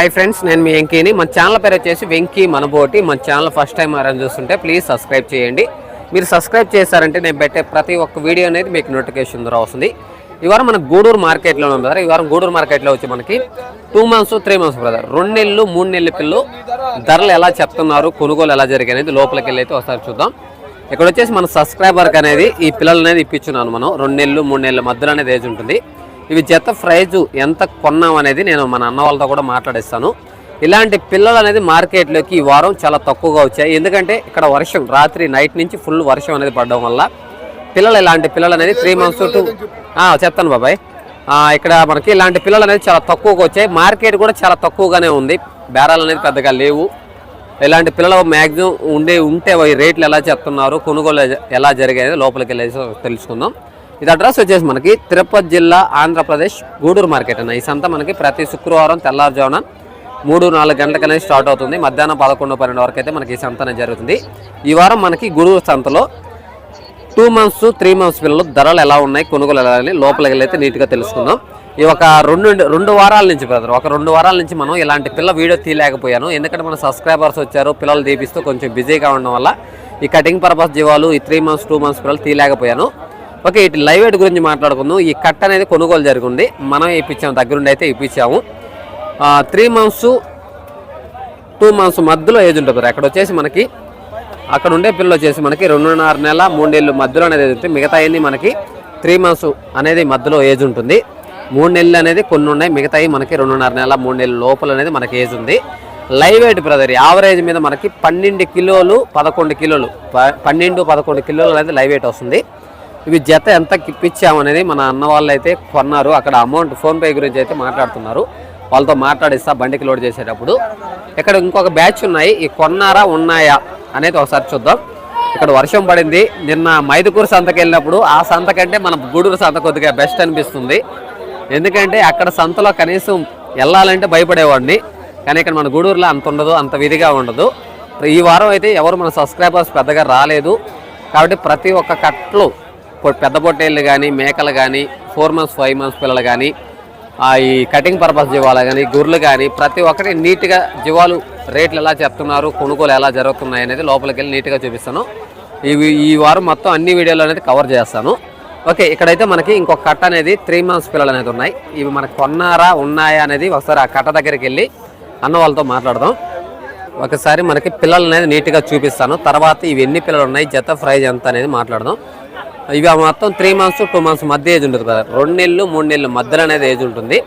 Hi friends నేను మీ వెంకీని. మన channel పేరు వచ్చేసి వెంకీ మనబోటి. మన ఛానల్ ఫస్ట్ టైం అరేంజ్ చూస్తుంటే ప్లీజ్ సబ్స్క్రైబ్ చేయండి. మీరు సబ్స్క్రైబ్ చేశారంటే నేను పెట్టే ప్రతి ఒక్క వీడియో అనేది మీకు నోటిఫికేషన్ ద్వారా వస్తుంది. ఈ వారం మన గూడూరు మార్కెట్లో ఉంది బ్రదర్ ఈ వారం గూడూరు మార్కెట్లో వచ్చి మనకి two months three months brother రెండు నెలలు మూడు నెలల పిల్లలు ధరలు ఎలా చెప్తున్నారు కొనుగోలు ఎలా జరిగినది లోపలికి వెళ్ళి అయితే ఒకసారి చూద్దాం. ఇక్కడ వచ్చేసి మన సబ్స్క్రైబర్కి అనేది ఈ పిల్లలు అనేది ఇప్పించున్నాను మనం. రెండు నెలలు మూడు నెలల మధ్యలో అనేది ఏజ్ ఉంటుంది. ఇవి జత ప్రైజు ఎంత కొన్నాం అనేది నేను మన అన్న వాళ్ళతో కూడా మాట్లాడేస్తాను. ఇలాంటి పిల్లలు అనేది మార్కెట్లోకి ఈ వారం చాలా తక్కువగా వచ్చాయి. ఎందుకంటే ఇక్కడ వర్షం రాత్రి నైట్ నుంచి ఫుల్ వర్షం అనేది పడడం వల్ల పిల్లలు ఇలాంటి పిల్లలు అనేది త్రీ మంత్స్ టు చెప్తాను బాబాయ్. ఇక్కడ మనకి ఇలాంటి పిల్లలు అనేది చాలా తక్కువగా వచ్చాయి. మార్కెట్ కూడా చాలా తక్కువగానే ఉంది. బేరాలు అనేది పెద్దగా లేవు. ఇలాంటి పిల్లలు మ్యాక్సిమం ఉండే ఉంటే రేట్లు ఎలా చెప్తున్నారు కొనుగోలు ఎలా జరిగాయి లోపలికి వెళ్ళేసి తెలుసుకుందాం. ఇది అడ్రస్ వచ్చేసి మనకి తిరుపతి జిల్లా ఆంధ్రప్రదేశ్ గూడూరు మార్కెట్ అన్న. ఈ సంత మనకి ప్రతి శుక్రవారం తెల్లారుజామున మూడు నాలుగు గంటలకు అనేది స్టార్ట్ అవుతుంది. మధ్యాహ్నం పదకొండు పన్నెండు వరకు అయితే మనకి ఈ సంత అనేది జరుగుతుంది. ఈ వారం మనకి గూడూరు సంతలో టూ మంత్స్ త్రీ మంత్స్ పిల్లలు ధరలు ఎలా ఉన్నాయి కొనుగోలు ఎలా అని లోపలికి అయితే నీట్గా తెలుసుకుందాం. ఈ ఒక రెండు రెండు వారాల నుంచి బ్రదర్ ఒక రెండు వారాల నుంచి మనం ఇలాంటి పిల్ల వీడియో తీయలేకపోయాను. ఎందుకంటే మన సబ్స్క్రైబర్స్ వచ్చారు పిల్లలు తీపిస్తూ కొంచెం బిజీగా ఉండడం వల్ల ఈ కటింగ్ పర్పస్ జీవాలు ఈ త్రీ మంత్స్ టూ మంత్స్ పిల్లలు తీయలేకపోయాను. ఓకే ఇటు లైవ్ వెయిట్ గురించి మాట్లాడుకుందాం. ఈ కట్ అనేది కొనుగోలు జరిగింది. మనం ఇప్పించాము దగ్గరుండి అయితే ఇప్పించాము. త్రీ మంత్స్ టూ మంత్స్ మధ్యలో ఏజ్ ఉంటుంది అక్కడ వచ్చేసి మనకి అక్కడ ఉండే పిల్లలు వచ్చేసి మనకి రెండున్నర నెల మూడేళ్ళు మధ్యలో అనేది ఉంటుంది. మిగతా అన్ని మనకి త్రీ మంత్స్ అనేది మధ్యలో ఏజ్ ఉంటుంది. మూడు నెలలు అనేది కొన్ని ఉన్నాయి. మిగతాయి మనకి రెండున్నర నెల మూడు నెలల లోపల అనేది మనకి ఏజ్ ఉంది. లైవ్ వెయిట్ బ్రదర్ యావరేజ్ మీద మనకి పన్నెండు కిలోలు పదకొండు కిలోలు ప- పన్నెండు పదకొండు కిలోలు అనేది లైవ్ వెయిట్ వస్తుంది. ఇవి జత ఎంత కిప్పించామనేది అనేది మన అన్న వాళ్ళు అయితే కొన్నారు. అక్కడ అమౌంట్ ఫోన్పే గురించి అయితే మాట్లాడుతున్నారు. వాళ్ళతో మాట్లాడిస్తా బండికి లోడ్ చేసేటప్పుడు. ఇక్కడ ఇంకొక బ్యాచ్ ఉన్నాయి. ఈ కొన్నారా ఉన్నాయా అనేది ఒకసారి చూద్దాం. ఇక్కడ వర్షం పడింది. నిన్న మైదుకూరు సంతకి వెళ్ళినప్పుడు ఆ సంత కంటే మన గూడూరు సంత కొద్దిగా బెస్ట్ అనిపిస్తుంది. ఎందుకంటే అక్కడ సంతలో కనీసం వెళ్ళాలంటే భయపడేవాడిని. కానీ ఇక్కడ మన గూడూరులో అంత ఉండదు అంత విధిగా ఉండదు. ఈ వారం అయితే ఎవరు మన సబ్స్క్రైబర్స్ పెద్దగా రాలేదు. కాబట్టి ప్రతి ఒక్క కట్లు పెద్ద పొట్టేళ్ళు కానీ మేకలు కానీ ఫోర్ మంత్స్ ఫైవ్ మంత్స్ పిల్లలు కానీ ఆ ఈ కటింగ్ పర్పస్ జీవాలు కానీ గుర్రెలు కానీ ప్రతి ఒక్కటి నీట్గా జీవాలు రేట్లు ఎలా చెప్తున్నారు కొనుగోలు ఎలా జరుగుతున్నాయి అనేది లోపలికి వెళ్ళి నీట్గా చూపిస్తాను. ఇవి ఈ వారం మొత్తం అన్ని వీడియోలు అనేది కవర్ చేస్తాను. ఓకే ఇక్కడైతే మనకి ఇంకొక కట్ట అనేది త్రీ మంత్స్ పిల్లలు అనేది ఉన్నాయి. ఇవి మనకు కొన్నారా ఉన్నాయా అనేది ఒకసారి ఆ కట్ట దగ్గరికి వెళ్ళి అన్న వాళ్ళతో మాట్లాడదాం. ఒకసారి మనకి పిల్లలు అనేది నీట్గా చూపిస్తాను. తర్వాత ఇవి ఎన్ని పిల్లలు ఉన్నాయి జత ప్రైజ్ ఎంత అనేది మాట్లాడదాం. ఇవి మొత్తం త్రీ మంత్స్ టూ మంత్స్ మధ్య ఏజ్ ఉంటుంది బ్రదర్ రెండు నెలలు మూడు నెలలు మధ్యలో అనేది ఏజ్ ఉంటుంది.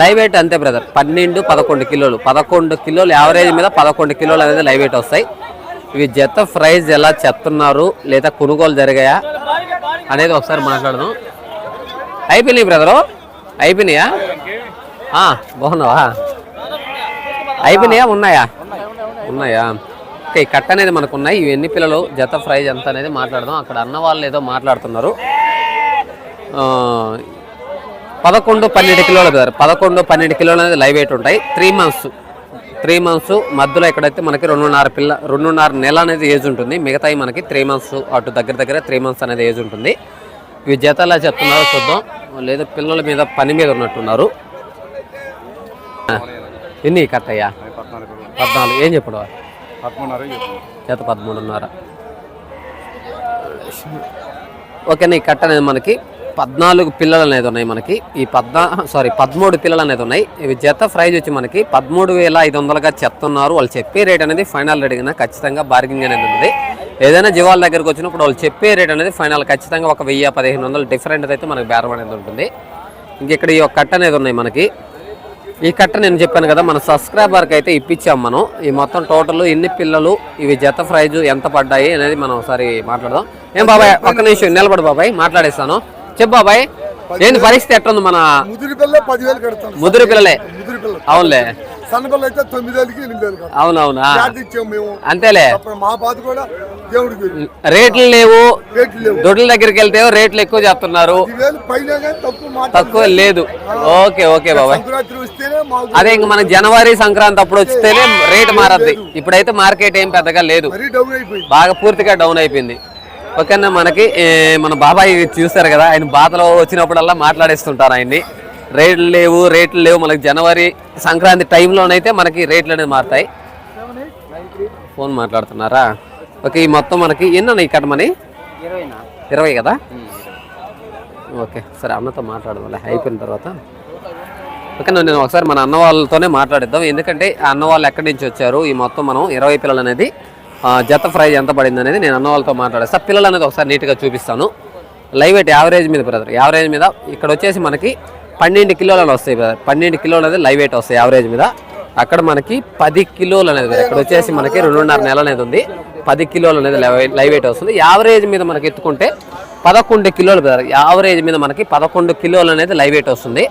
లైవ్ వెయిట్ అంతే బ్రదర్ పన్నెండు పదకొండు కిలోలు. పదకొండు కిలోలు యావరేజ్ మీద పదకొండు కిలోలు అనేది లైవ్ వెయిట్ వస్తాయి. ఇవి జత ప్రైజ్ ఎలా చెప్తున్నారు లేదా కొనుగోలు జరిగాయా అనేది ఒకసారి మాట్లాడదాం. అయిపోయినాయి బ్రదరు? అయిపోయినాయా బాగున్నావా? అయిపోయినాయా ఉన్నాయా? ఉన్నాయా? ఓకే కట్ట అనేది మనకు ఉన్నాయి ఇవి ఎన్ని పిల్లలు? జత ప్రైజ్ ఎంత అనేది మాట్లాడదాం. అక్కడ అన్న వాళ్ళు ఏదో మాట్లాడుతున్నారు. పదకొండు పన్నెండు కిలోలు బ్రదర్ పదకొండు పన్నెండు కిలోలు అనేది లైవ్ వెయిట్ ఉంటాయి. Three months. త్రీ మంత్స్ మధ్యలో ఎక్కడైతే మనకి రెండున్నర పిల్ల రెండున్నర నెల అనేది ఏజ్ ఉంటుంది. మిగతాయి మనకి త్రీ మంత్స్ అటు దగ్గర దగ్గర త్రీ మంత్స్ అనేది ఏజ్ ఉంటుంది. ఇవి జతలా చెప్తున్నారో చూద్దాం. లేదా పిల్లల మీద పని మీద ఉన్నట్టున్నారు. ఎన్ని కట్టయ్యా? పద్నాలుగు. ఏం చెప్పడు? చేత పదమూడున్నర. ఓకేనా ఈ కట్ట అనేది మనకి పద్నాలుగు పిల్లలు అనేది ఉన్నాయి మనకి. ఈ పద్నా సారీ పదమూడు పిల్లలు అనేది ఉన్నాయి. ఇవి జత ప్రైజ్ వచ్చి మనకి పదమూడు వేల ఐదు వందలుగా చెప్తున్నారు వాళ్ళు చెప్పే రేట్ అనేది ఫైనల్ రేట్ కింద ఖచ్చితంగా బార్గింగ్ అనేది ఉంది. ఏదైనా జీవాల దగ్గరకు వచ్చినప్పుడు వాళ్ళు చెప్పే రేట్ అనేది ఫైనల్ ఖచ్చితంగా ఒక వెయ్యి పదిహేను వందలు డిఫరెంట్ అయితే మనకి బేరం అనేది ఉంటుంది. ఇంక ఇక్కడ ఈ ఒక కట్ట అనేది ఉన్నాయి మనకి. ఈ కట్ట నేను చెప్పాను కదా మన సబ్స్క్రైబర్కి అయితే ఇప్పించాం మనం. ఈ మొత్తం టోటల్ ఎన్ని పిల్లలు ఇవి జత ప్రైజ్ ఎంత పడ్డాయి అనేది మనం ఒకసారి మాట్లాడదాం. ఏం బాబాయ్ ఒక్క నిమిషం నిలబడు బాబాయ్ మాట్లాడేస్తాను. చెప్పు బాబాయ్ ఏంది పరిస్థితి ఎట్లుంది మన ముదిరి పిల్లలే అవునులే. అయితే తొమ్మిది వేలకి ఎనిమిది వేలు కడతాం అవునవునా? జాతి ఇచ్చాము మేము. అంతేలే. అప్పుడు మా బాధ కూడా దేవుడికి రేట్లు లేవు. రేట్లు లేవు. దొడ్ల దగ్గరికి వెళ్తే రేట్లు ఎక్కువ చెప్తున్నారు తక్కువ లేదు. ఓకే ఓకే బాబాయ్. అదే ఇంక మన జనవరి సంక్రాంతి అప్పుడు వస్తేనే రేట్ మారద్ది. ఇప్పుడైతే మార్కెట్ ఏం పెద్దగా లేదు. బాగా పూర్తిగా డౌన్ అయిపోయింది. ఓకేనా మనకి? మన బాబాయ్ చూస్తారు కదా ఆయన బాధలో వచ్చినప్పుడల్లా మాట్లాడేస్తుంటారు ఆయన్ని. రేట్లు లేవు రేట్లు లేవు. మనకి జనవరి సంక్రాంతి టైంలోనైతే మనకి రేట్లు అనేది మారుతాయి. ఫోన్ మాట్లాడుతున్నారా? ఓకే ఈ మొత్తం మనకి ఎన్న ఇక్కడ మనీ? ఇరవై కదా? ఓకే సరే అన్నతో మాట్లాడదాం అయిపోయిన తర్వాత. ఓకే నేను ఒకసారి మన అన్న వాళ్ళతోనే మాట్లాడిద్దాం. ఎందుకంటే ఆ అన్న వాళ్ళు ఎక్కడి నుంచి వచ్చారు? ఈ మొత్తం మనం ఇరవై పిల్లలు అనేది జత ప్రైజ్ ఎంత పడింది అనేది నేను అన్న వాళ్ళతో మాట్లాడేస్తా. పిల్లలు అనేది ఒకసారి నీట్గా చూపిస్తాను. లైవ్ ఎట్ యావరేజ్ మీద బ్రదర్ యావరేజ్ మీద ఇక్కడ వచ్చేసి మనకి పన్నెండు కిలోలు వస్తాయి బ్రదర్ పన్నెండు కిలోలు అనేది లైవ్ వెయిట్ వస్తాయి యావరేజ్ మీద. అక్కడ మనకి పది కిలోలు అనేది ఇక్కడ వచ్చేసి మనకి రెండున్నర నెల అనేది ఉంది. పది కిలోలు అనేది లైవ్- లైవ్ వెయిట్ వస్తుంది. యావరేజ్ మీద మనకి ఎత్తుకుంటే పదకొండు కిలోలు బ్రదర్. యావరేజ్ మీద మనకి పదకొండు కిలోలు అనేది లైవ్ వెయిట్ వస్తుంది.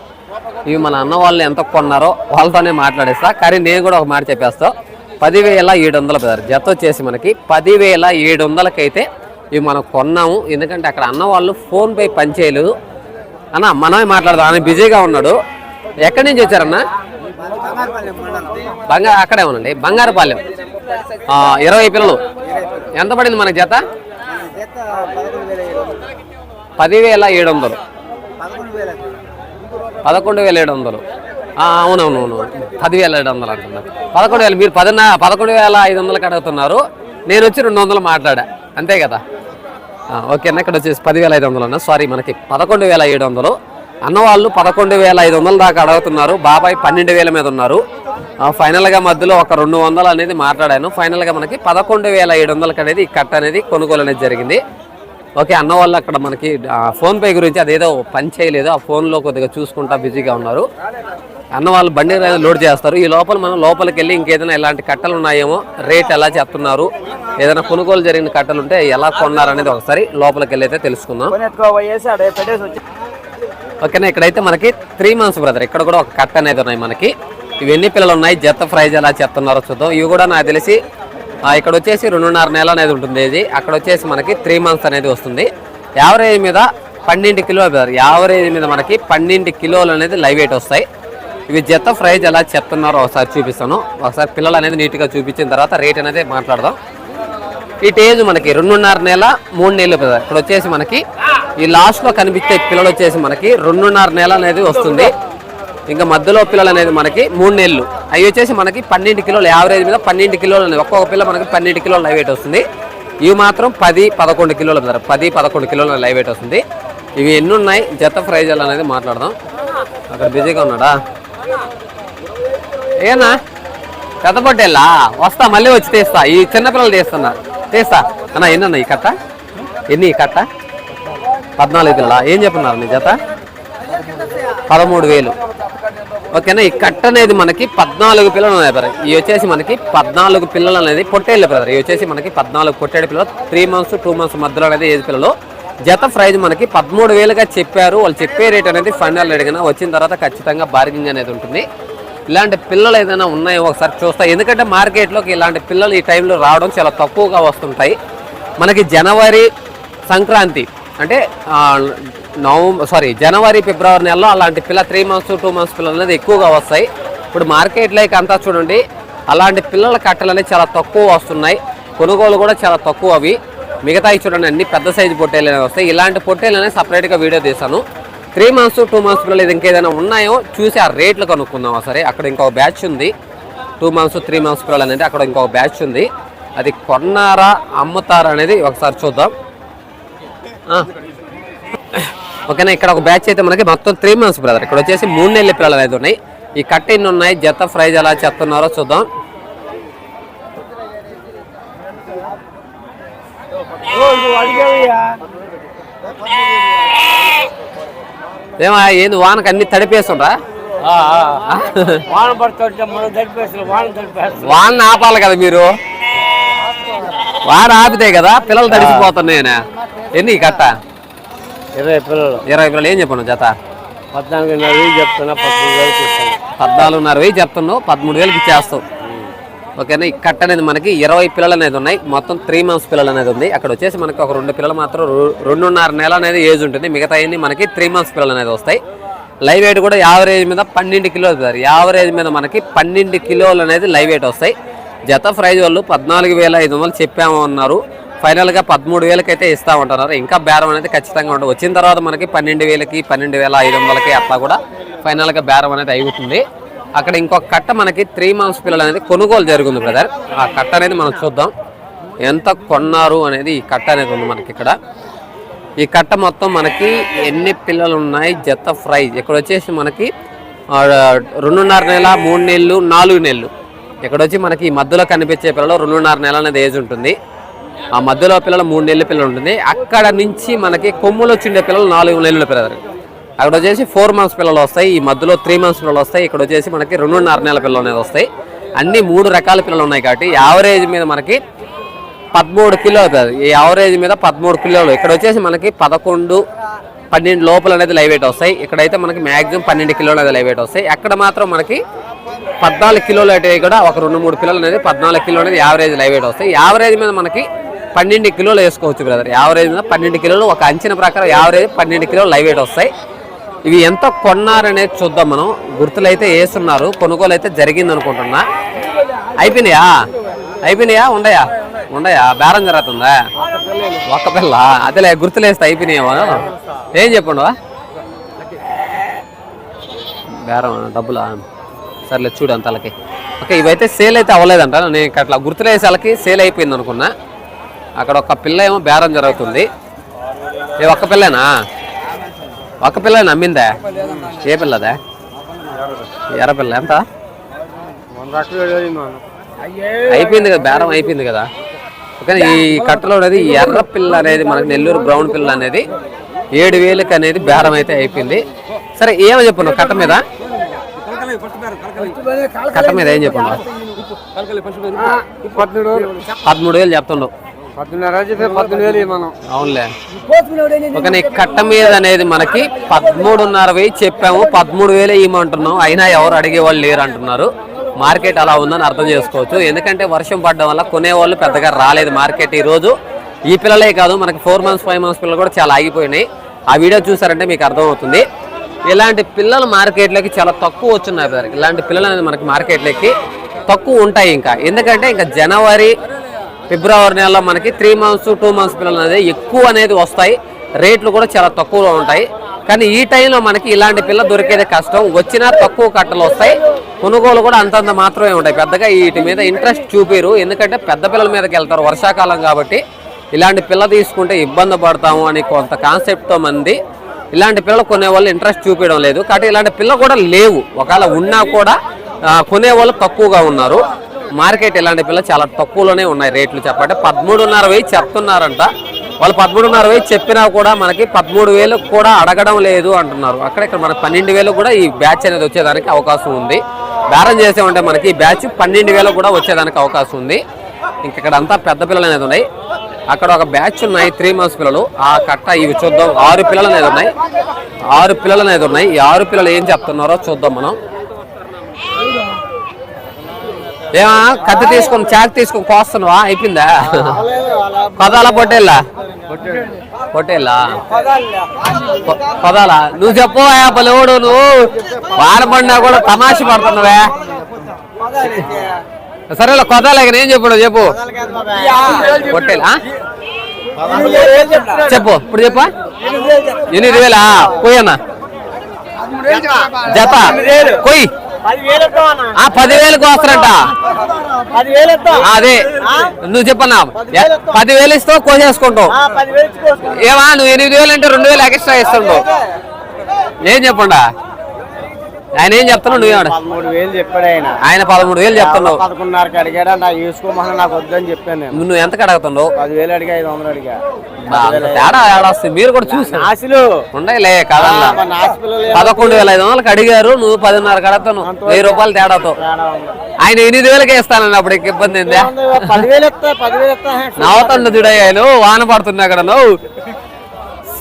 ఇవి మన అన్న వాళ్ళు ఎంత కొన్నారో వాళ్ళతోనే మాట్లాడేస్తా. కానీ నేను కూడా ఒక మాట చెప్పేస్తా. పదివేల ఏడు వందల బ్రదర్. జత వచ్చేసి మనకి పదివేల ఏడు వందలకైతే ఇవి మనం కొన్నాము. ఎందుకంటే అక్కడ అన్న వాళ్ళు ఫోన్పే పనిచేయలేదు అన్న మనమే మాట్లాడదాం. ఆయన బిజీగా ఉన్నాడు. ఎక్కడి నుంచి వచ్చారన్న? బంగారు అక్కడే ఉండండి. బంగారుపాలెం. ఇరవై పిల్లలు. ఎంత పడింది మన జత? పదివేల ఏడు వందలు పదకొండు వేల ఏడు వందలు అవునవునవును పదివేల ఏడు వందలు అంటున్నారు. పదకొండు వేలు మీరు పదిన పదకొండు వేల ఐదు వందలకి అడుగుతున్నారు. నేను వచ్చి రెండు వందలు మాట్లాడా. అంతే కదా? ఓకే అన్న ఇక్కడ వచ్చేసి పదివేల ఐదు వందలు అన్న. సారీ మనకి పదకొండు వేల ఏడు వందలు. అన్నవాళ్ళు పదకొండు వేల ఐదు వందల దాకా అడుగుతున్నారు. బాబాయ్ పన్నెండు వేల మీద ఉన్నారు. ఫైనల్గా మధ్యలో ఒక రెండు వందలు అనేది మాట్లాడాను. ఫైనల్గా మనకి పదకొండు వేల ఏడు వందలకి అనేది ఈ కట్ట అనేది కొనుగోలు అనేది జరిగింది. ఓకే అన్న వాళ్ళు అక్కడ మనకి ఫోన్పే గురించి అదేదో పని చేయలేదు. ఆ ఫోన్లో కొద్దిగా చూసుకుంటా బిజీగా ఉన్నారు. అన్న వాళ్ళు బండి లోడ్ చేస్తారు. ఈ లోపల మనం లోపలికి వెళ్ళి ఇంకేదైనా ఇలాంటి కట్టలు ఉన్నాయేమో రేట్ ఎలా చెప్తున్నారు. ఏదైనా కొనుగోలు జరిగిన కట్టలు ఉంటే ఎలా కొన్నారు అనేది ఒకసారి లోపలికి వెళ్ళి అయితే తెలుసుకుందాం ఓకేనా ఇక్కడైతే మనకి త్రీ మంత్స్ బ్రదర్ ఇక్కడ కూడా ఒక కట్ట అనేది ఉన్నాయి మనకి. ఇవి ఎన్ని పిల్లలు ఉన్నాయి? జత ప్రైజ్ ఎలా చెప్తున్నారో చూద్దాం. ఇవి కూడా నాకు తెలిసి ఇక్కడ వచ్చేసి రెండున్నర నెల అనేది ఉంటుంది ఇది. అక్కడ వచ్చేసి మనకి త్రీ మంత్స్ అనేది వస్తుంది. యావరేజ్ మీద పన్నెండు కిలోలు బ్రదర్ యావరేజ్ మీద మనకి పన్నెండు కిలోలు అనేది లైవ్ వెయిట్ వస్తాయి. ఇవి జత ప్రైజ్ ఎలా చెప్తున్నారో ఒకసారి చూపిస్తాను. ఒకసారి పిల్లలు అనేది నీట్గా చూపించిన తర్వాత రేట్ అనేది మాట్లాడదాం. ఈ ఏజ్ మనకి రెండున్నర నెల మూడు నెలలు బ్రదర్ ఇక్కడ వచ్చేసి మనకి ఈ లాస్ట్లో కనిపించే పిల్లలు వచ్చేసి మనకి రెండున్నర నెల అనేది వస్తుంది. ఇంకా మధ్యలో పిల్లలు అనేది మనకి మూడు నెలలు. అవి వచ్చేసి మనకి పన్నెండు కిలోలు యావరేజ్ మీద పన్నెండు కిలోలు అనేది ఒక్కొక్క పిల్ల మనకి పన్నెండు కిలోలు లైవ్ వెయిట్ వస్తుంది. ఇవి మాత్రం పది పదకొండు కిలోలు బ్రదర్ పది పదకొండు కిలోలు లైవ్ వెయిట్ వస్తుంది. ఇవి ఎన్ని ఉన్నాయి? జత ప్రైజులు అనేది మాట్లాడదాం. అక్కడ బిజీగా ఉన్నాడా? ఏనా? పెద్ద పొట్టేలా? వస్తా మళ్ళీ వచ్చి తీస్తా. ఈ చిన్నపిల్లలు తీస్తున్నా. తీస్తా అన్న ఎన్ని ఈ కట్ట? ఎన్ని ఈ కట్ట? పద్నాలుగు పిల్లల ఏం చెప్పున్నారు నీ జత? పదమూడు వేలు. ఓకేనా? ఈ కట్ట అనేది మనకి పద్నాలుగు పిల్లలు ఉన్నాయి బ్రదర్ ఇవి వచ్చేసి మనకి పద్నాలుగు పిల్లలు అనేది పొట్టేళ్ళు బ్రదర్ ఇవి వచ్చేసి మనకి పద్నాలుగు పొట్టేడు పిల్లలు. త్రీ మంత్స్ టూ మంత్స్ మధ్యలో అనేది ఏజ్ పిల్లలు. జత ప్రైజ్ మనకి పదమూడు వేలుగా చెప్పారు. వాళ్ళు చెప్పే రేట్ అనేది ఫైనల్ అడిగిన వచ్చిన తర్వాత ఖచ్చితంగా బార్గింగ్ అనేది ఉంటుంది. ఇలాంటి పిల్లలు ఏదైనా ఉన్నాయో ఒకసారి చూస్తా. ఎందుకంటే మార్కెట్లోకి ఇలాంటి పిల్లలు ఈ టైంలో రావడం చాలా తక్కువగా వస్తుంటాయి. మనకి జనవరి సంక్రాంతి అంటే నవంబర్ సారీ జనవరి ఫిబ్రవరి నెలలో అలాంటి పిల్ల త్రీ మంత్స్ టూ మంత్స్ పిల్లలు అనేది ఎక్కువగా వస్తాయి. ఇప్పుడు మార్కెట్లోకి అంతా చూడండి అలాంటి పిల్లల కట్టలు అనేవి చాలా తక్కువ వస్తున్నాయి. కొనుగోలు కూడా చాలా తక్కువ అవి. మిగతాయి చూడండి అన్ని పెద్ద సైజు పొట్టేలు అనేవి వస్తాయి. ఇలాంటి పొట్టేలు అనేవి సపరేట్గా వీడియో తీసాను త్రీ మంత్స్ టూ మంత్స్ పిల్లలు ఇది ఇంకేదైనా ఉన్నాయో చూసి ఆ రేట్లు కనుక్కుందామా? సరే అక్కడ ఇంకొక బ్యాచ్ ఉంది. టూ మంత్స్ త్రీ మంత్స్ పిల్లలు అనేది అక్కడ ఇంకొక బ్యాచ్ ఉంది. అది కొన్నారా అమ్ముతారా అనేది ఒకసారి చూద్దాం. ఓకేనా ఇక్కడ ఒక బ్యాచ్ అయితే మనకి మొత్తం త్రీ మంత్స్ బ్రదర్. ఇక్కడ వచ్చేసి మూడు నెలల పిల్లలు అనేది ఉన్నాయి. ఈ కట్ ఎన్ని ఉన్నాయి జత ప్రైజ్ ఎలా చెప్తున్నారో చూద్దాం. అడిగేవయ్యా? ఏమా ఏంది వానకు అన్ని తడిపేస్తుండ్రా వాన పడుతుంటే మనం తడిపేస్తాం వాన తడిపేస్తాం. వాన ఆపాలి కదా మీరు? వాన ఆపితే కదా పిల్లలు తడిసిపోతున్నాయి ఎన్ని కట్ట? ఇరవై పిల్లలు. ఇరవై పిల్లలు ఏం చెప్పను జత? పద్నాలుగున్నర వేలు చెప్తున్నా పదమూడు వేలు పద్నాలుగున్నర వెయ్యి చెప్తున్నావు పదమూడు వేలకి ఇచ్చేస్తావు. ఓకేనా? ఈ కట్ట అనేది మనకి ఇరవై పిల్లలు అనేది ఉన్నాయి. మొత్తం త్రీ మంత్స్ పిల్లలు అనేది ఉంది. అక్కడ వచ్చేసి మనకి ఒక రెండు పిల్లలు మాత్రం రెండున్నర నెల అనేది ఏజ్ ఉంటుంది. మిగతా మనకి త్రీ మంత్స్ పిల్లలు అనేది వస్తాయి. లైవ్ వెయిట్ కూడా యావరేజ్ మీద పన్నెండు కిలోలు సార్ యావరేజ్ మీద మనకి పన్నెండు కిలోలు అనేది లైవ్ వెయిట్ వస్తాయి. జత ప్రైజ్ వాళ్ళు పద్నాలుగు వేల ఐదు వందలు చెప్పాము అన్నారు. ఫైనల్గా పదమూడు వేలకైతే ఇస్తా ఉంటున్నారు. ఇంకా బేరం అనేది ఖచ్చితంగా ఉంటుంది వచ్చిన తర్వాత మనకి పన్నెండు వేలకి పన్నెండు వేల ఐదు వందలకి అట్లా కూడా ఫైనల్గా బేరం అనేది అవుతుంది అక్కడ ఇంకొక కట్ట మనకి త్రీ మంత్స్ పిల్లలు అనేది కొనుగోలు జరుగుతుంది బ్రదర్ ఆ కట్ట అనేది మనం చూద్దాం. ఎంత కొన్నారు అనేది ఈ కట్ట అనేది ఉంది మనకి ఇక్కడ. ఈ కట్ట మొత్తం మనకి ఎన్ని పిల్లలు ఉన్నాయి? జత ఫ్రై. ఇక్కడ వచ్చేసి మనకి రెండున్నర నెల మూడు నెలలు నాలుగు నెలలు. ఇక్కడ వచ్చి మనకి ఈ మధ్యలో కనిపించే పిల్లలు రెండున్నర నెల అనేది ఏజ్ ఉంటుంది. ఆ మధ్యలో పిల్లలు మూడు నెలల పిల్లలు ఉంటుంది. అక్కడ నుంచి మనకి కొమ్ములు వచ్చిండే పిల్లలు నాలుగు నెలల పిల్లలు అక్కడ వచ్చేసి ఫోర్ మంత్స్ పిల్లలు వస్తాయి ఈ మధ్యలో త్రీ మంత్స్ పిల్లలు వస్తాయి ఇక్కడ వచ్చేసి మనకి రెండున్నర నెలల పిల్లలు అనేది వస్తాయి. అన్ని మూడు రకాల పిల్లలు ఉన్నాయి కాబట్టి యావరేజ్ మీద మనకి పదమూడు కిలో అవుతుంది. ఈ యావరేజ్ మీద పదమూడు కిలోలు. ఇక్కడ వచ్చేసి మనకి పదకొండు పన్నెండు లోపల అనేది లైవ్ వెయిట్ వస్తాయి. ఇక్కడైతే మనకి మ్యాక్సిమం పన్నెండు కిలోలు అనేది లైవ్ వెయిట్ వస్తాయి. అక్కడ మాత్రం మనకి పద్నాలుగు కిలోలు అయితే కూడా ఒక రెండు మూడు పిల్లలు అనేది పద్నాలుగు కిలో అనేది యావరేజ్ లైవ్ వెయిట్ వస్తాయి. యావరేజ్ మీద మనకి పన్నెండు కిలోలు వేసుకోవచ్చు బ్రదర్ యావరేజ్ మీద పన్నెండు కిలోలు ఒక అంచనా ప్రకారం యావరేజ్ పన్నెండు కిలోలు లైవ్ వెయిట్ వస్తాయి. ఇవి ఎంత కొన్నారనేది చూద్దాం మనం. గుర్తులు అయితే వేస్తున్నారు కొనుగోలు అయితే జరిగింది అనుకుంటున్నా అయిపోయినాయా? అయిపోయినాయా? ఉండయా? ఉండయా? బేరం జరుగుతుందా? ఒక్క పిల్ల. అదేలే గుర్తులేస్తే అయిపోయినాయేమో. ఏం చెప్పండు? బేరం డబ్బులా? సర్లే చూడు అంతలకి ఓకే ఇవైతే సేల్ అయితే అవ్వలేదంట. నేను ఇక్కడ అట్లా గుర్తులేసేలకి సేల్ అయిపోయింది అనుకున్నా అక్కడ ఒక పిల్ల ఏమో బేరం జరుగుతుంది. ఏ ఒక్క పిల్లేనా? ఒక్క పిల్ల నమ్మిందా? ఏ పిల్లదా? ఎర్ర పిల్ల. ఎంత? అయిపోయింది కదా బేరం అయిపోయింది కదా. కానీ ఈ కట్టలో అనేది ఎర్ర పిల్ల అనేది మనకి నెల్లూరు బ్రౌన్ పిల్ల అనేది ఏడు వేలకి అనేది బేరం అయితే అయిపోయింది. సరే ఏమో చెప్పు కట్ట మీద? కట్ట మీద ఏం చెప్పండు పదమూడు వేలు చెప్తుండవు అవునులే. ఒక కట్ట మీద అనేది మనకి పదమూడున్నర వెయ్యి చెప్పాము. పదమూడు వేలు ఇవ్వమంటున్నాం. అయినా ఎవరు అడిగేవాళ్ళు లేరు అంటున్నారు. మార్కెట్ అలా ఉందని అర్థం చేసుకోవచ్చు. ఎందుకంటే వర్షం పడడం వల్ల కొనేవాళ్ళు పెద్దగా రాలేదు మార్కెట్ ఈ రోజు ఈ పిల్లలే కాదు మనకి ఫోర్ మంత్స్ ఫైవ్ మంత్స్ పిల్లలు కూడా చాలా ఆగిపోయినాయి. ఆ వీడియో చూసారంటే మీకు అర్థమవుతుంది. ఇలాంటి పిల్లలు మార్కెట్లోకి చాలా తక్కువ వచ్చున్నాయి బ్రదర్. ఇలాంటి పిల్లలు అనేది మనకి మార్కెట్లోకి తక్కువ ఉంటాయి ఇంకా. ఎందుకంటే ఇంకా జనవరి ఫిబ్రవరి నెలలో మనకి త్రీ మంత్స్ టూ మంత్స్ పిల్లలు అనేది ఎక్కువ అనేది వస్తాయి. రేట్లు కూడా చాలా తక్కువలో ఉంటాయి. కానీ ఈ టైంలో మనకి ఇలాంటి పిల్ల దొరికేది కష్టం. వచ్చినా తక్కువ కట్టలు వస్తాయి. కొనుగోలు కూడా అంతంత మాత్రమే ఉంటాయి. పెద్దగా వీటి మీద ఇంట్రెస్ట్ చూపిరు. ఎందుకంటే పెద్ద పిల్లల మీదకి వెళ్తారు వర్షాకాలం కాబట్టి. ఇలాంటి పిల్ల తీసుకుంటే ఇబ్బంది పడతాము అని కొంత కాన్సెప్ట్తో మంది. ఇలాంటి పిల్లలు కొనే వాళ్ళు ఇంట్రెస్ట్ చూపించడం లేదు. కాబట్టి ఇలాంటి పిల్ల కూడా లేవు. ఒకవేళ ఉన్నా కూడా కొనేవాళ్ళు తక్కువగా ఉన్నారు. మార్కెట్ ఇలాంటి పిల్ల చాలా తక్కువలోనే ఉన్నాయి రేట్లు చెప్పంటే. పదమూడున్నర వెయ్యి చెప్తున్నారంట. వాళ్ళు పదమూడున్నర వెయ్యి చెప్పినా కూడా మనకి పదమూడు వేలు కూడా అడగడం లేదు అంటున్నారు. అక్కడ ఇక్కడ మనకి పన్నెండు వేలు కూడా ఈ బ్యాచ్ అనేది వచ్చేదానికి అవకాశం ఉంది. బేరం చేసామంటే మనకి ఈ బ్యాచ్ పన్నెండు వేలు కూడా వచ్చేదానికి అవకాశం ఉంది. ఇంక ఇక్కడ అంతా పెద్ద పిల్లలు అనేది ఉన్నాయి. అక్కడ ఒక బ్యాచ్ ఉన్నాయి త్రీ మంత్స్ పిల్లలు. ఆ కట్ట ఇవి చూద్దాం. ఆరు పిల్లలు అనేది ఉన్నాయి. ఆరు పిల్లలు అనేది ఉన్నాయి. ఈ ఆరు పిల్లలు ఏం చెప్తున్నారో చూద్దాం మనం. ఏమా? కత్తి తీసుకొని చాక్ తీసుకొని కోస్తున్నావా? అయిపోయిందా? పదాలా పొట్టేళ్ళా? పొట్టేళ్ళా? పొ- పదాలా? నువ్వు చెప్పు పలువుడు నువ్వు? వాడబడినా కూడా తమాష పడుతున్నావే. సరేలే కొదాలే నేను చెప్పు. చెప్పు పొట్టేలా చెప్పు ఇప్పుడు చెప్పా. ఎనిమిది వేలా? పోయన్నా జత కొయ్యి ఆ పదివేలకు వస్తారంట. అదే. నువ్వు చెప్పన్నా. పదివేలు ఇస్తావు కోసేసుకుంటావు ఏమా నువ్వు ఎనిమిది వేలు అంటే రెండు వేలు ఎక్స్ట్రా ఇస్తుండవు ఏం చెప్పండా ఆయన ఏం చెప్తున్నావు నువ్వేమన్నా పదమూడు వేలు చెప్పాడు ఆయన. ఆయన పదమూడు వేలు చెప్తున్నావు. పదకొండున్నరకి అడిగాడు నాకు చూసుకోమని నాకు వద్దని చెప్పాను నేను. నువ్వు ఎంత అడుగుతున్నావు? పదివేలు అడిగా ఐదు వందలు అడిగా. తేడా మీరు కూడా చూసాను ఆశలు ఉండయిలే కదల్లా పదకొండు వేల ఐదు వందలకి అడిగారు నువ్వు పదిన్నర కడతాను వెయ్యి రూపాయలు తేడాతో. ఆయన ఎనిమిది వేలకే ఇస్తానన్న అప్పుడు ఇబ్బంది ఏందా? నవ్వుతుండు చూడయ్యాను వాన పడుతుంది అక్కడ నువ్వు.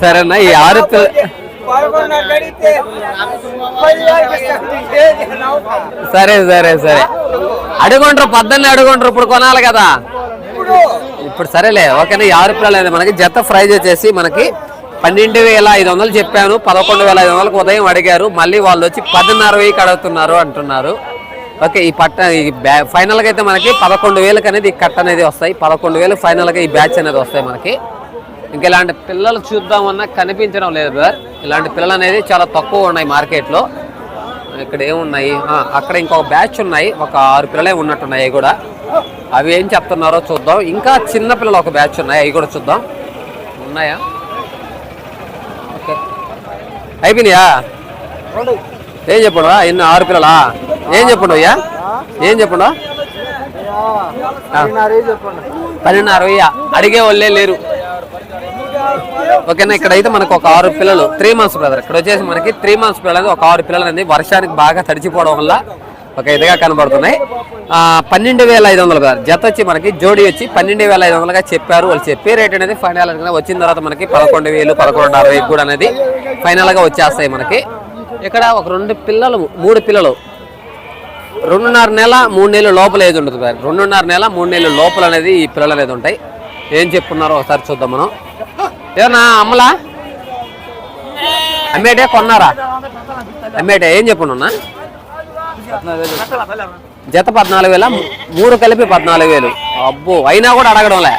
సరేనా ఈ ఆరు సరే సరే సరే. అడుగుంటారు పద్దెనిమిది అడుగుంటారు ఇప్పుడు కొనాలి కదా. ఇప్పుడు సరేలే ఓకేనా? ఈ ఆరు పిల్లలు మనకి జత ప్రైజ్ వచ్చేసి మనకి పన్నెండు వేల ఐదు వందలు చెప్పాను పదకొండు వేల ఐదు వందలకు ఉదయం అడిగారు మళ్ళీ వాళ్ళు వచ్చి పదిన్నర వేయికి అడుగుతున్నారు అంటున్నారు. ఓకే ఈ పట్ట ఈ బ్యా ఫైనల్గా అయితే మనకి పదకొండు వేలకు అనేది ఈ కట్ట అనేది వస్తాయి. పదకొండు వేలు ఫైనల్గా ఈ బ్యాచ్ అనేది వస్తాయి మనకి. ఇంకా ఇలాంటి పిల్లలు చూద్దామన్నా కనిపించడం లేదు బ్రదర్. ఇలాంటి పిల్లలు అనేది చాలా తక్కువ ఉన్నాయి మార్కెట్లో. ఇక్కడ ఏమున్నాయి? అక్కడ ఇంకొక బ్యాచ్ ఉన్నాయి. ఒక ఆరు పిల్లలే ఉన్నట్టున్నాయి అవి కూడా. అవి ఏం చెప్తున్నారో చూద్దాం. ఇంకా చిన్న పిల్లలు ఒక బ్యాచ్ ఉన్నాయి అవి కూడా చూద్దాం. ఉన్నాయా? ఓకే. అయిపోయినాయా? ఏం చెప్పండు ఎన్ని ఆరు పిల్లలా? ఏం చెప్పండు అయ్యా? ఏం చెప్పండు? పన్నెండున్నర వెయ్య అడిగే వాళ్ళే లేరు. ఓకేనా ఇక్కడైతే మనకు ఒక ఆరు పిల్లలు త్రీ మంత్స్ బ్రదర్ ఇక్కడ వచ్చేసి మనకి త్రీ మంత్స్ పిల్లలు ఒక ఆరు పిల్లలు అనేది వర్షానికి బాగా తడిచిపోవడం వల్ల ఒక ఇదిగా కనబడుతున్నాయి. పన్నెండు వేల ఐదు వందలు బ్రదర్ జత వచ్చి మనకి జోడి వచ్చి పన్నెండు వేల ఐదు వందలుగా చెప్పారు. వాళ్ళు చెప్పే రేట్ అనేది ఫైనల్గా వచ్చిన తర్వాత మనకి పదకొండు వేలు పదకొండు వేలు కూడా అనేది ఫైనల్గా వచ్చేస్తాయి మనకి. ఇక్కడ ఒక రెండు పిల్లలు మూడు పిల్లలు. రెండున్నర నెల మూడు నెలలు లోపల ఏది ఉంటుంది రెండున్నర నెల మూడు నెలలు లోపల అనేది ఈ పిల్లలు అనేది ఉంటాయి. ఏం చెప్పున్నారో ఒకసారి చూద్దాం మనం. ఏమన్నా అమ్మలా? అమ్మేటే కొన్నారా? అమ్మేటే ఏం చెప్పున్నా జత పద్నాలుగు వేల? మూడు కలిపి పద్నాలుగు వేలు. అబ్బో అయినా కూడా అడగడంలే.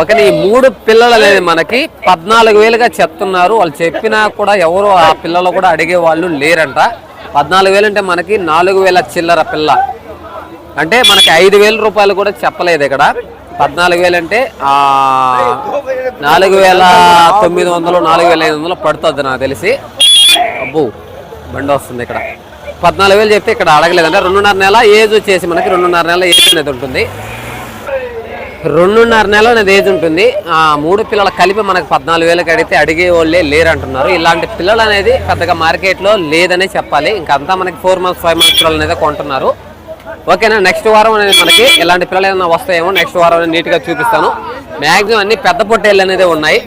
ఓకే ఈ మూడు పిల్లలు అనేది మనకి పద్నాలుగు వేలుగా చెప్తున్నారు. వాళ్ళు చెప్పినా కూడా ఎవరు ఆ పిల్లలు కూడా అడిగే వాళ్ళు లేరంట. పద్నాలుగు వేలు అంటే మనకి నాలుగు వేల చిల్లర పిల్ల. అంటే మనకి ఐదు వేల రూపాయలు కూడా చెప్పలేదు ఇక్కడ. పద్నాలుగు వేలు అంటే నాలుగు వేల తొమ్మిది వందలు నాలుగు వేల ఐదు వందలు పడుతుంది నాకు తెలిసి. అబ్బో బండి వస్తుంది ఇక్కడ. పద్నాలుగు వేలు చెప్తే ఇక్కడ అడగలేదంటే రెండున్నర నెల ఏజ్ వచ్చేసి మనకి రెండున్నర నెల ఏజ్ అనేది ఉంటుంది. రెండున్నర నెల అనేది ఏజ్ ఉంటుంది. ఆ మూడు పిల్లలు కలిపి మనకు పద్నాలుగు వేలకు అడిగితే అడిగే వాళ్ళే లేరు అంటున్నారు ఇలాంటి పిల్లలు అనేది పెద్దగా మార్కెట్లో లేదనే చెప్పాలి. ఇంకంతా మనకి ఫోర్ మంత్స్ ఫైవ్ మంత్స్ పిల్లలు అనేది కొంటున్నారు. ఓకేనా? నెక్స్ట్ వారం అనేది మనకి ఇలాంటి పిల్లలు ఏమైనా వస్తాయేమో నెక్స్ట్ వారం నీట్గా చూపిస్తాను. మ్యాక్సిమం అన్ని పెద్ద పొట్టేళ్ళు అనేది ఉన్నాయి.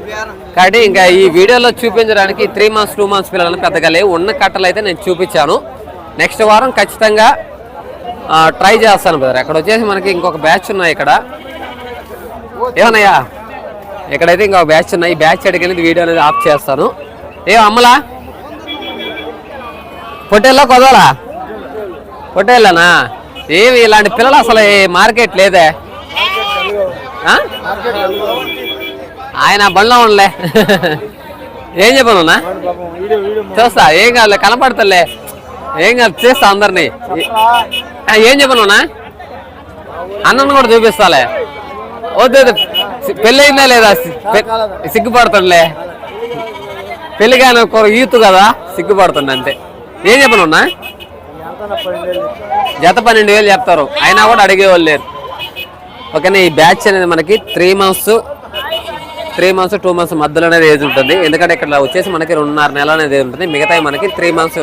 కాబట్టి ఇంకా ఈ వీడియోలో చూపించడానికి త్రీ మంత్స్ టూ మంత్స్ పిల్లలు పెద్దగా లేవు. ఉన్న కట్టలు అయితే నేను చూపించాను. నెక్స్ట్ వారం ఖచ్చితంగా ట్రై చేస్తాను బ్రదర్ అక్కడ వచ్చేసి మనకి ఇంకొక బ్యాచ్ ఉన్నాయి ఇక్కడ. ఏమన్నాయా ఇక్కడైతే ఇంకొక బ్యాచ్ ఉన్నాయి. ఈ బ్యాచ్ అడిగినది వీడియో అనేది ఆఫ్ చేస్తాను. ఏ అమ్మలా? పొట్టేళ్ళ కొదవలా? పొట్టేళ్ళనా? ఏమి ఇలాంటి పిల్లలు అసలు మార్కెట్ లేదే? ఆ? ఆయన బండ్లో ఉండలే. ఏం చెప్పను చూస్తా ఏం కాదులే కనపడతలే. ఏం కాదు చేస్తా అందరినీ. ఏం చెప్పను అన్నను కూడా చూపిస్తాలే. వద్దు వద్దు. సి- పెళ్ళి అయిందా లేదా సిగ్గుపడుతుండలే. పెళ్ళి కానీ ఒక యూత్ కదా సిగ్గుపడుతుండే అంతే. ఏం చెప్పనున్నా జత పన్నెండు వేలు చెప్తారు. అయినా కూడా అడిగేవాళ్ళు లేరు. ఓకేనా ఈ బ్యాచ్ అనేది మనకి three months three months two months మధ్యలో అనేది ఏజ్ ఉంటుంది. ఎందుకంటే ఇక్కడ వచ్చేసి మనకి రెండున్నర నెల అనేది ఉంటుంది. మిగతా మనకి త్రీ మంత్స్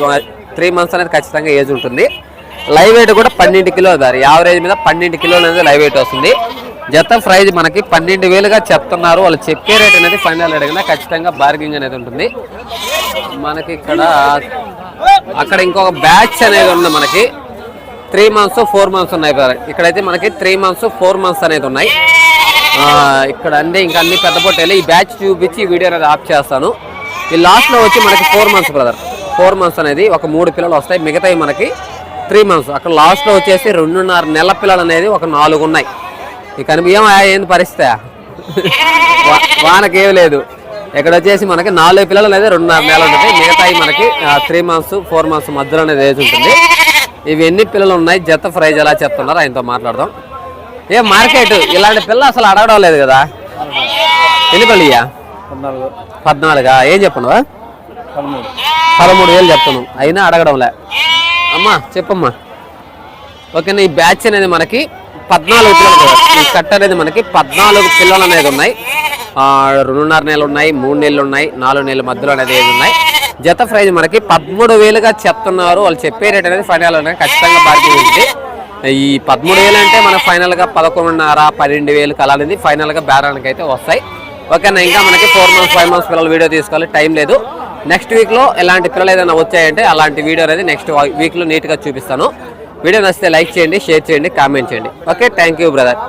త్రీ మంత్స్ అనేది ఖచ్చితంగా ఏజ్ ఉంటుంది. లైవ్ వెయిట్ కూడా పన్నెండు కిలో దారి. యావరేజ్ మీద పన్నెండు కిలోలు అనేది లైవ్ వెయిట్ వస్తుంది. జత ప్రైజ్ మనకి పన్నెండు వేలుగా చెప్తున్నారు. వాళ్ళు చెప్పే రేట్ అనేది ఫైనల్ అడిగినా ఖచ్చితంగా బార్గింగ్ అనేది ఉంటుంది. మనకి ఇక్కడ అక్కడ ఇంకొక బ్యాచ్ అనేది ఉంది మనకి. త్రీ మంత్స్ ఫోర్ మంత్స్ ఉన్నాయి ఇక్కడైతే మనకి త్రీ మంత్స్ ఫోర్ మంత్స్ అనేది ఉన్నాయి. ఇక్కడ అన్నీ ఇంకా అన్ని పెద్ద పొట్టేలు. ఈ బ్యాచ్ చూపించి వీడియో అనేది ఆఫ్ చేస్తాను. ఈ లాస్ట్లో వచ్చి మనకి four months brother. Four months అనేది ఒక మూడు పిల్లలు వస్తాయి. మిగతాయి మనకి త్రీ మంత్స్ అక్కడ లాస్ట్లో వచ్చేసి రెండున్నర నెల పిల్లలు అనేది ఒక నాలుగు ఉన్నాయి. ఇక ఏం ఏంది పరిస్థితి? వానకేం లేదు. ఇక్కడ వచ్చేసి మనకి నాలుగు పిల్లలు అనేది రెండున్నర నెలలు ఉంటుంది మిగతాయి మనకి త్రీ మంత్స్ ఫోర్ మంత్స్ మధ్యలో అనేది ఏజ్ ఉంటుంది. ఇవి ఎన్ని పిల్లలు ఉన్నాయి? జత ప్రైజ్ ఎలా చెప్తున్నారు? ఆయనతో మాట్లాడదాం. ఏ మార్కెట్ ఇలాంటి పిల్ల అసలు అడగడం లేదు కదా? ఎన్ని పల్లియా పద్నాలుగా. ఏం చెప్పను పదమూడు. వేలు చెప్తాను అయినా అడగడంలే. అమ్మా చెప్పమ్మా. ఓకేనా ఈ బ్యాచ్ అనేది మనకి పద్నాలుగు పిల్లలు. ఈ కట్ట అనేది మనకి పద్నాలుగు పిల్లలు అనేది ఉన్నాయి. రెండున్నర నెలలు ఉన్నాయి మూడు నెలలు ఉన్నాయి నాలుగు నెలల మధ్యలో అనేది ఏది ఉన్నాయి. జత ప్రైజ్ మనకి పదమూడు వేలుగా చెప్తున్నారు. వాళ్ళు చెప్పే రేట్ అనేది ఫైనల్ అనేది ఖచ్చితంగా బాధ్యత ఉంది. ఈ పదమూడు వేలు అంటే మన ఫైనల్గా పదకొండున్నర పన్నెండు వేలు కల అనేది ఫైనల్గా బేరానికి అయితే వస్తాయి. ఓకేనా? ఇంకా మనకి ఫోర్ మంత్స్ ఫైవ్ మంత్స్ పిల్లలు వీడియో తీసుకోవాలి. టైం లేదు. నెక్స్ట్ వీక్లో ఎలాంటి పిల్లలు ఏదైనా వచ్చాయంటే అలాంటి వీడియో అనేది నెక్స్ట్ వీక్లో నీట్గా చూపిస్తాను. వీడియో నచ్చితే లైక్ చేయండి షేర్ చేయండి కామెంట్ చేయండి. ఓకే? Thank you brother